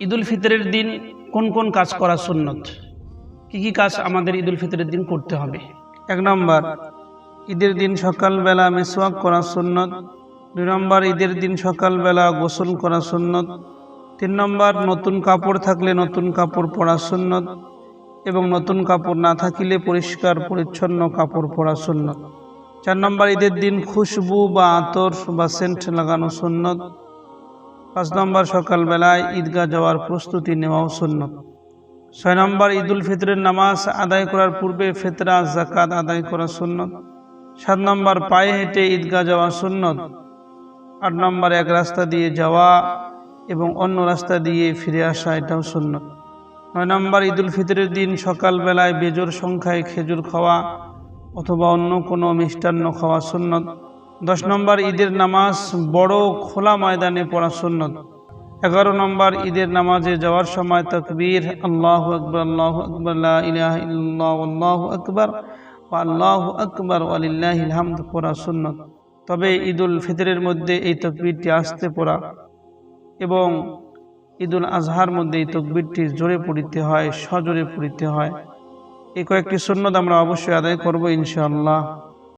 ঈদুল ফিতরের দিন কোন কোন কাজ করা সুন্নত? কি কি কাজ আমাদের ঈদুল ফিতরের দিন করতে হবে? এক নম্বর, ঈদের দিন সকালবেলা মেসওয়াক করা সুন্নত। দুই নম্বর, ঈদের দিন সকালবেলা গোসল করা সুন্নত। তিন নম্বর, নতুন কাপড় থাকলে নতুন কাপড় পরা সুন্নত এবং নতুন কাপড় না থাকিলে পরিষ্কার, পরিচ্ছন্ন কাপড় পরা সুন্নত। চার নম্বর, ঈদের দিন খুশবু বা আতর বা সেন্ট লাগানো সুন্নত। পাঁচ নম্বর সকালবেলায় ঈদগাহ যাওয়ার প্রস্তুতি নেওয়াও সুন্নত। ছয় নম্বর ঈদুল ফিতরের নামাজ আদায় করার পূর্বে ফেতরা জাকাত আদায় করা সুন্নত। সাত নম্বর পায়ে হেঁটে ঈদগাহ যাওয়া সুন্নত। আট নম্বর এক রাস্তা দিয়ে যাওয়া এবং অন্য রাস্তা দিয়ে ফিরে আসা, এটাও সুন্নত। নয় নম্বর ঈদুল ফিতরের দিন সকালবেলায় বেজোর সংখ্যায় খেজুর খাওয়া অথবা অন্য কোনো মিষ্টান্ন খাওয়া সুন্নত। দশ নম্বর ঈদের নামাজ বড় খোলা ময়দানে পড়া সুন্নত। এগারো নম্বর ঈদের নামাজে যাওয়ার সময় তকবীর, আল্লাহ আকবর আল্লাহ আকবর আল্লাহ আকবর আল্লাহ আকবর আলিল্লাহ হামদ পড়া সুন্নত। তবে ঈদুল ফিতরের মধ্যে এই তকবীরটি আসতে পড়া এবং ঈদুল আজহার মধ্যে এই তকবীরটি জোরে পড়িতে হয়, সজোরে পড়িতে হয়। এই কয়েকটি সুন্নত আমরা অবশ্যই আদায় করব ইনশাআল্লাহ।